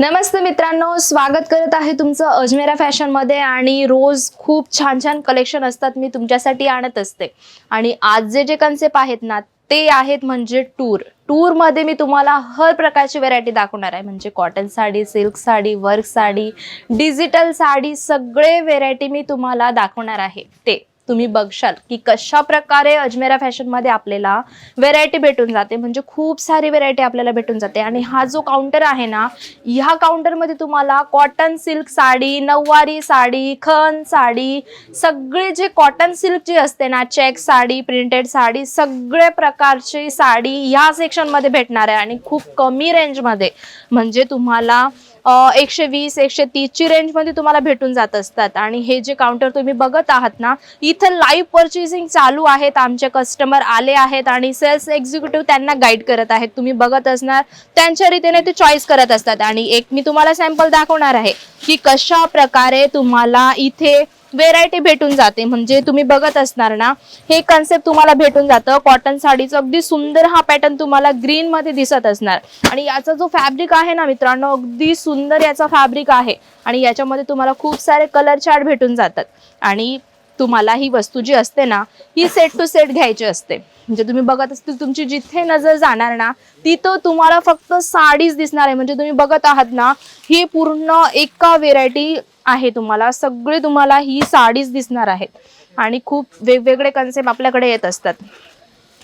नमस्ते मित्रांनो स्वागत करत आहे तुमचं अजमेरा फॅशनमध्ये आणि रोज खूप छान छान कलेक्शन असतात मी तुमच्यासाठी आणत असते. आणि आज जे जे कन्सेप्ट आहेत ना ते आहेत म्हणजे टूर टूरमध्ये मी तुम्हाला हर प्रकारची व्हेरायटी दाखवणार आहे. म्हणजे cotton sari silk sari work sari digital sari सगळे व्हेरायटी मी तुम्हाला दाखवणार आहे. ते. तुम्ही बघशाल की कशा प्रकारे अजमेरा फॅशनमध्ये आपल्याला व्हेरायटी भेटून जाते. म्हणजे खूप सारी व्हेरायटी आपल्याला भेटून जाते. आणि हा जो काउंटर आहे ना ह्या काउंटरमध्ये तुम्हाला कॉटन सिल्क साडी नऊवारी साडी खन साडी सगळे जे कॉटन सिल्क जी असते ना चेक साडी प्रिंटेड साडी सगळे प्रकारची साडी ह्या सेक्शनमध्ये भेटणार आहे. आणि खूप कमी रेंजमध्ये म्हणजे तुम्हाला एकशे वीस एकशे तीसची रेंजमध्ये तुम्हाला भेटून जात असतात. आणि हे जे काउंटर तुम्ही बघत आहात ना इथं लाईव्ह परचेसिंग चालू आहेत. आमचे कस्टमर आले आहेत आणि सेल्स एक्झिक्युटिव्ह त्यांना गाईड करत आहेत. तुम्ही बघत असणार त्यांच्या रीतीने ते चॉईस करत असतात. आणि एक मी तुम्हाला सॅम्पल दाखवणार आहे की कशा प्रकारे तुम्हाला इथे व्हेरायटी भेटून जाते. म्हणजे तुम्ही बघत असणार ना हे कन्सेप्ट तुम्हाला भेटून जातं. कॉटन साडीचं अगदी सुंदर हा पॅटर्न तुम्हाला ग्रीन मध्ये दिसत असणार. आणि याचा जो फॅब्रिक आहे ना मित्रांनो अगदी सुंदर याचा फॅब्रिक आहे. आणि याच्यामध्ये तुम्हाला खूप सारे कलर चार्ट भेटून जातात. आणि तुम्हाला ही वस्तू जी असते ना ही सेट टू सेट घ्यायची असते. म्हणजे तुम्ही बघत असतील तुमची जिथे नजर जाणार ना तिथं तुम्हाला फक्त साडीच दिसणार आहे. म्हणजे तुम्ही बघत आहात ना ही पूर्ण एका व्हेरायटी आहे तुम्हाला. सगळे तुम्हाला ही साडीच दिसणार आहेत. आणि खूप वेगवेगळे कन्सेप्ट आपल्याकडे येत असतात.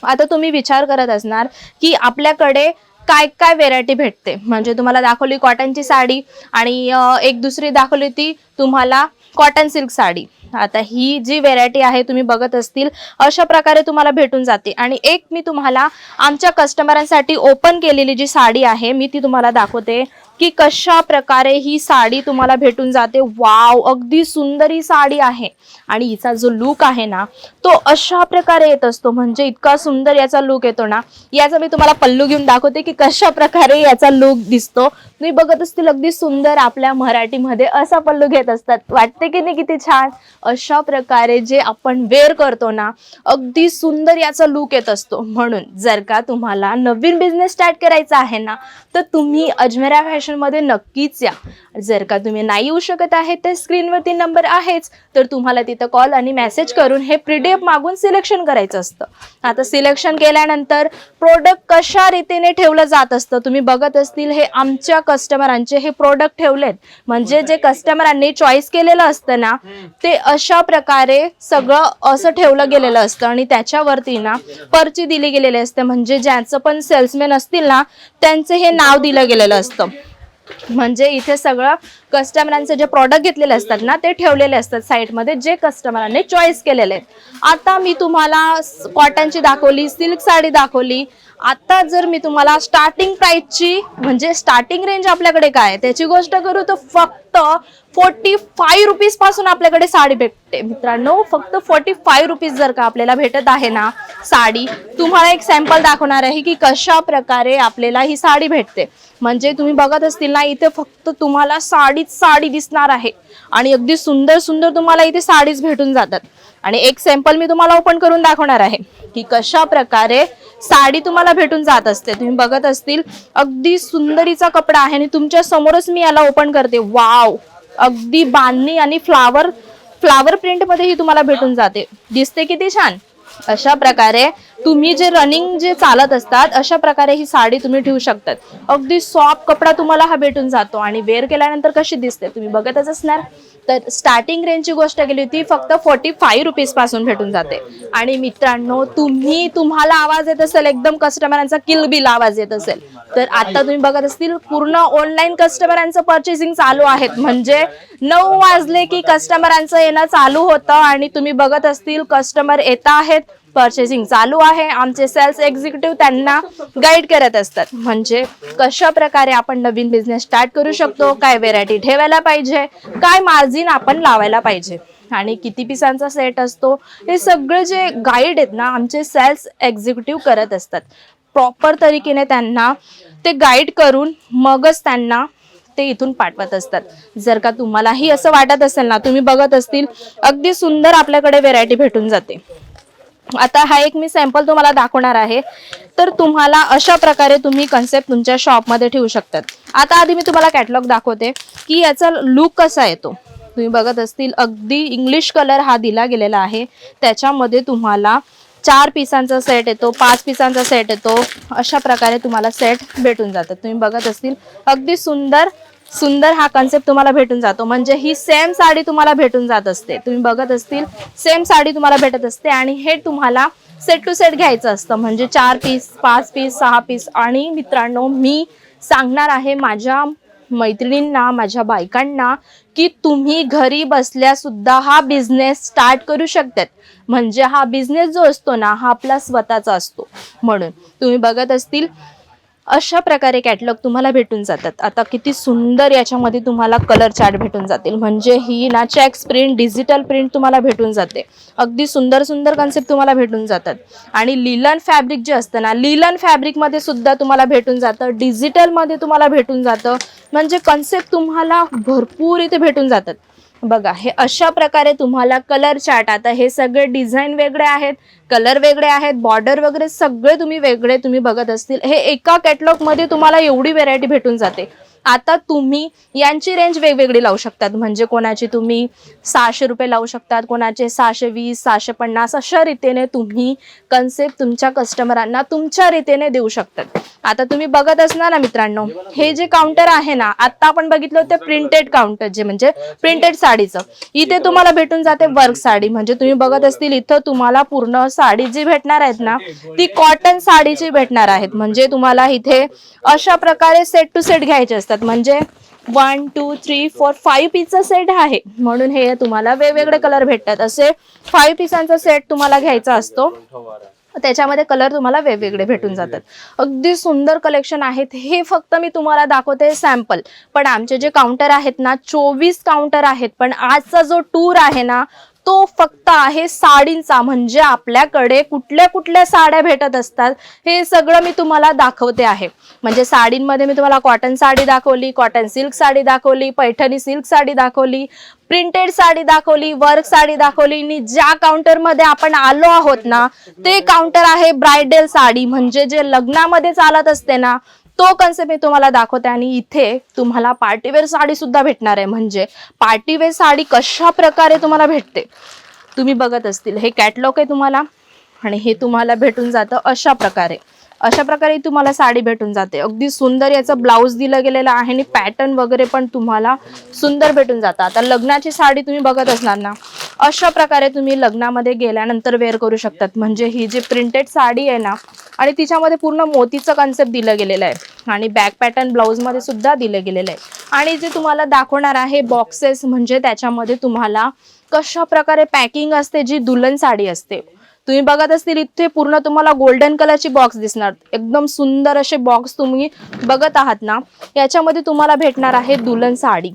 आता तुम्ही विचार करत असणार की आपल्याकडे काय काय व्हेरायटी भेटते? म्हणजे तुम्हाला दाखवली कॉटनची साडी आणि एक दुसरी दाखवली ती तुम्हाला कॉटन सिल्क साडी. आता ही जी व्हेरायटी आहे तुम्ही बघत असतील अशा प्रकारे तुम्हाला भेटून जाते. आणि एक मी तुम्हाला आमच्या कस्टमरांसाठी ओपन केलेली जी साडी आहे मी ती तुम्हाला दाखवते. की कशा प्रकारे ही साडी तुम्हाला भेटून जाते. वाव अगदी सुंदर ही साडी आहे. आणि हिचा जो लुक आहे ना तो अशा प्रकारे येत असतो. म्हणजे इतका सुंदर याचा लुक येतो ना. याचा मी तुम्हाला पल्लू घेऊन दाखवते की कशा प्रकारे याचा लुक दिसतो. तुम्ही बघत असतील अगदी सुंदर आपल्या मराठीमध्ये असा पल्लू घेत असतात. वाटते की नाही किती छान? अशा प्रकारे जे आपण वेअर करतो ना अगदी सुंदर याचा लुक येत असतो. म्हणून जर का तुम्हाला नवीन बिझनेस स्टार्ट करायचा आहे ना तर तुम्ही अजमेरा सेक्शनमध्ये नक्कीच या. जर का तुम्ही नाही येऊ शकत आहे तर स्क्रीनवरती नंबर आहेच तर तुम्हाला तिथं कॉल आणि मेसेज करून हे प्रिडेप मागून सिलेक्शन करायचं असतं. आता सिलेक्शन केल्यानंतर प्रोडक्ट कशा रीतीने ठेवलं जात असतं तुम्ही बघत असतील हे आमच्या कस्टमरांचे हे प्रोडक्ट ठेवलेत. म्हणजे जे कस्टमरांनी चॉईस केलेलं असतं ना ते अशा प्रकारे सगळं असं ठेवलं गेलेलं असतं आणि त्याच्यावरती ना पर्ची दिली गेलेली असते. म्हणजे ज्यांचं पण सेल्समॅन असतील ना त्यांचं हे नाव दिलं गेलेलं असतं. म्हणजे इथे सगळं कस्टमरांचे जे प्रॉडक्ट घेतलेले असतात ना ते ठेवलेले असतात साईटमध्ये जे कस्टमरांनी चॉईस केलेले. आहेत आता मी तुम्हाला कॉटनची दाखवली सिल्क साडी दाखवली. आता जर मी तुम्हाला स्टार्टिंग प्राईसची म्हणजे स्टार्टिंग रेंज आपल्याकडे काय आहे त्याची गोष्ट करू तर फक्त फोर्टी फाय रुपीजपासून आपल्याकडे साडी भेटते. मित्रांनो फक्त फोर्टी फाय रुपीज जर का आपल्याला भेटत आहे ना साडी तुम्हाला एक सॅम्पल दाखवणार आहे की कशा प्रकारे आपल्याला ही साडी भेटते. म्हणजे तुम्ही बघत असतील ना इथे फक्त तुम्हाला साडी साडीच साडी दिसणार आहे. आणि अगदी सुंदर सुंदर तुम्हाला इथे साडीच भेटून जातात. आणि एक सॅम्पल मी तुम्हाला ओपन करून दाखवणार आहे की कशा प्रकारे साडी तुम्हाला भेटून जात असते. तुम्ही बघत असतील अगदी सुंदरीचा कपडा आहे आणि तुमच्या समोरच मी याला ओपन करते. वाव अगदी बांधणी आणि फ्लावर फ्लावर प्रिंटमध्ये ही तुम्हाला भेटून जाते. दिसते किती छान? अशा प्रकारे तुम्ही जे रनिंग जे चालत असतात अशा प्रकारे ही साडी तुम्ही ठेवू शकतात. अगदी सॉफ्ट कपडा तुम्हाला हा भेटून जातो आणि वेअर केल्यानंतर कशी दिसते तुम्ही बघतच असणार. तर स्टार्टिंग रेंजची गोष्ट केली होती फक्त फोर्टी फाईव्ह रुपीजपासून भेटून जाते. आणि मित्रांनो तुम्ही तुम्हाला आवाज येत असेल एकदम कस्टमरांचा किल बिल आवाज येत असेल. तर आता तुम्ही बघत असतील पूर्ण ऑनलाईन कस्टमरांचं परचेसिंग चालू आहेत. म्हणजे नऊ वाजले की कस्टमरांचं येणं चालू होतं आणि तुम्ही बघत असतील कस्टमर येत आहेत. परचेसिंग चालू आहे. आमचे सेल्स एक्झिक्युटिव्ह त्यांना गाईड करत असतात. म्हणजे कशा प्रकारे आपण नवीन बिझनेस स्टार्ट करू शकतो काय व्हेरायटी ठेवायला पाहिजे काय मार्जिन आपण लावायला पाहिजे. आणि किती पिसांचा सेट असतो हे सगळे जे गाईड आहेत ना आमचे सेल्स एक्झिक्युटिव्ह करत असतात. प्रॉपर तरीकेने त्यांना ते गाईड करून मगच त्यांना ते इथून पाठवत असतात. जर का तुम्हालाही असं वाटत असेल ना तुम्ही बघत असतील अगदी सुंदर आपल्याकडे व्हेरायटी भेटून जाते. आता हा एक मी सॅम्पल तुम्हाला दाखवणार आहे. तर तुम्हाला अशा प्रकारे तुम्ही कन्सेप्ट तुमच्या शॉपमध्ये ठेवू शकतात. आता आधी मी तुम्हाला कॅटलॉग दाखवते की याचा लुक कसा येतो. तुम्ही बघत असतील अगदी इंग्लिश कलर हा दिला गेलेला आहे. त्याच्यामध्ये तुम्हाला चार पिसांचा सेट येतो पाच पिसांचा सेट येतो. अशा प्रकारे तुम्हाला सेट भेटून जातात. तुम्ही बघत असतील अगदी सुंदर सुंदर हा कन्सेप्ट तुम्हाला भेटून जातो. म्हणजे ही सेम साडी तुम्हाला भेटून जात असते. तुम्ही बघत असतील सेम साडी तुम्हाला भेटत असते आणि हे तुम्हाला सेट टू सेट घ्यायचं असतं. म्हणजे चार पीस पाच पीस सहा पीस आणि मित्रांनो मी सांगणार आहे माझ्या मैत्रिणींना माझ्या बायकांना की तुम्ही घरी बसल्या सुद्धा हा बिझनेस स्टार्ट करू शकतात. म्हणजे हा बिझनेस जो असतो ना हा आपला स्वतःचा असतो. म्हणून तुम्ही बघत असतील अशा प्रकारे कॅटलॉग तुम्हाला भेटून जातात. आता किती सुंदर याच्यामध्ये तुम्हाला कलर चार्ट भेटून जातील. म्हणजे ही ना चॅक्स प्रिंट डिजिटल प्रिंट तुम्हाला भेटून जाते. अगदी सुंदर सुंदर कन्सेप्ट तुम्हाला भेटून जातात. आणि लिलन फॅब्रिक जे असतं ना लिलन फॅब्रिकमध्ये सुद्धा तुम्हाला भेटून जातं. डिजिटलमध्ये तुम्हाला भेटून जातं. म्हणजे कन्सेप्ट तुम्हाला भरपूर इथे भेटून जातात. बघा हे अशा प्रकारे तुम्हाला कलर चार्ट आता हे सगळे डिझाईन वेगळे आहेत कलर वेगळे आहेत बॉर्डर वगैरे सगळे तुम्ही वेगळे तुम्ही बघत असतील. हे एका कॅटलॉगमध्ये तुम्हाला एवढी व्हेरायटी भेटून जाते. आता तुम्ही यांची रेंज वेगवेगळी लावू शकतात. म्हणजे कोणाची तुम्ही सहाशे रुपये लावू शकतात कोणाचे सहाशे वीस सहाशे पन्नास अशा रीतीने तुम्ही कन्सेप्ट तुमच्या कस्टमरांना तुमच्या रीतीने देऊ शकतात. आता तुम्ही बघत असणार ना मित्रांनो हे जे काउंटर आहे ना आता आपण बघितलं होतं प्रिंटेड काउंटर जे म्हणजे प्रिंटेड साडीचं. इथे तुम्हाला भेटून जाते वर्क साडी. म्हणजे तुम्ही बघत असतील इथं तुम्हाला पूर्ण साडी जी भेटणार आहेत ना ती कॉटन साडीची भेटणार आहेत. म्हणजे तुम्हाला इथे अशा प्रकारे सेट टू सेट घ्यायचे असतात. म्हणजे one two three four five पीसचा set आहे. म्हणून हे तुम्हाला वेगवेगळे कलर भेटतात. असे फाईव्ह पीसांचा सेट तुम्हाला घ्यायचा असतो. त्याच्यामध्ये कलर तुम्हाला वेगवेगळे भेटून जातात. अगदी सुंदर कलेक्शन आहेत. हे फक्त मी तुम्हाला दाखवते सॅम्पल पण आमचे जे काउंटर आहेत ना चोवीस काउंटर आहेत. पण आजचा जो टूर आहे ना तो फक्त आहे साडींचा. म्हणजे आपल्याकडे कुठल्या कुठल्या साड्या भेटत असतात हे सगळं मी तुम्हाला दाखवते आहे. म्हणजे साडींमध्ये मी तुम्हाला कॉटन साडी दाखवली कॉटन सिल्क साडी दाखवली पैठणी सिल्क साडी दाखवली प्रिंटेड साडी दाखवली वर्क साडी दाखवली. आणि ज्या काउंटरमध्ये आपण आलो आहोत ना ते काउंटर आहे ब्रायडल साडी. म्हणजे जे लग्नामध्ये चालत असते ना तो कन्सेप्ट मी तुम्हाला दाखवते आणि इथे तुम्हाला पार्टीवेअर साडी सुद्धा भेटणार आहे. म्हणजे पार्टीवेअर साडी कशा प्रकारे तुम्हाला भेटते तुम्ही बघत असतील. हे कॅटलॉग आहे तुम्हाला आणि हे तुम्हाला भेटून जातं अशा प्रकारे. अशा प्रकारे तुम्हाला साडी भेटून जाते. अगदी सुंदर याचं ब्लाऊज दिलं गेलेलं आहे आणि पॅटर्न वगैरे पण तुम्हाला सुंदर भेटून जातं. आता लग्नाची साडी तुम्ही बघत असणार ना अशा प्रकारे तुम्ही लग्नामध्ये गेल्यानंतर वेअर करू शकतात. म्हणजे ही जी प्रिंटेड साडी आहे ना आणि तिच्यामध्ये पूर्ण मोतीचं कन्सेप्ट दिलं गेलेलं आहे. आणि बॅक पॅटर्न ब्लाऊजमध्ये सुद्धा दिलं गेलेलं आहे. आणि जे तुम्हाला दाखवणार आहे बॉक्सेस म्हणजे त्याच्यामध्ये तुम्हाला कशा प्रकारे पॅकिंग असते जी दुल्हन साडी असते. तुम्ही बघत असतील इथे पूर्ण तुम्हाला गोल्डन कलरची बॉक्स दिसणार. एकदम सुंदर असे बॉक्स तुम्ही बघत आहात ना याच्यामध्ये तुम्हाला भेटणार आहे दुल्हन साडी.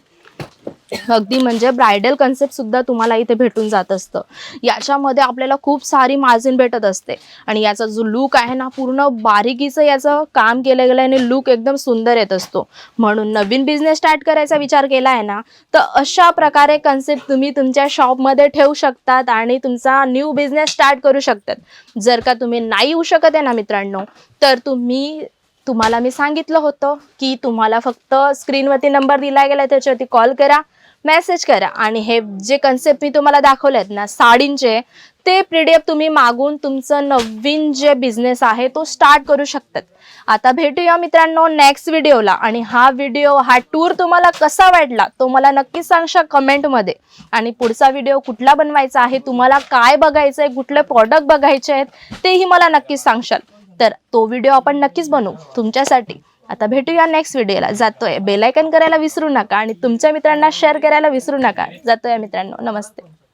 अगदी म्हणजे ब्रायडल कन्सेप्ट सुद्धा तुम्हाला इथे भेटून जात असतं. याच्यामध्ये आपल्याला खूप सारी मार्जिन भेटत असते. आणि याचा जो लुक आहे ना पूर्ण बारीकीचं याचं काम केलं गेलं आणि लुक एकदम सुंदर येत असतो. म्हणून नवीन बिझनेस स्टार्ट करायचा विचार केला आहे ना तर अशा प्रकारे कन्सेप्ट तुम्ही तुमच्या शॉपमध्ये ठेवू शकतात आणि तुमचा न्यू बिझनेस स्टार्ट करू शकतात. जर का तुम्ही नाही येऊ शकत आहे ना मित्रांनो तर तुम्ही तुम्हाला मी सांगितलं होतं की तुम्हाला फक्त स्क्रीनवरती नंबर दिला गेला त्याच्यावरती कॉल करा. मेसेज करा. आणि हे जे कन्सेप्ट मी तुम्हाला दाखवले आहेत ना साडींचे ते पीडीएफ तुम्ही मागून तुमचं नवीन जे बिझनेस आहे तो स्टार्ट करू शकतात. आता भेटूया मित्रांनो नेक्स्ट व्हिडिओला आणि हा व्हिडिओ हा टूर तुम्हाला कसा वाटला तो मला नक्कीच सांगशा कमेंटमध्ये आणि पुढचा व्हिडिओ कुठला बनवायचा आहे तुम्हाला काय बघायचं आहे कुठले प्रॉडक्ट बघायचे आहेत तेही मला नक्कीच सांगशाल. तर तो व्हिडिओ आपण नक्कीच बनवू. तुमच्यासाठी आता भेटूया नेक्स्ट व्हिडिओला जातोय. बेलायकन करायला विसरू नका आणि तुमच्या मित्रांना शेअर करायला विसरू नका. जातोय मित्रांनो. नमस्ते.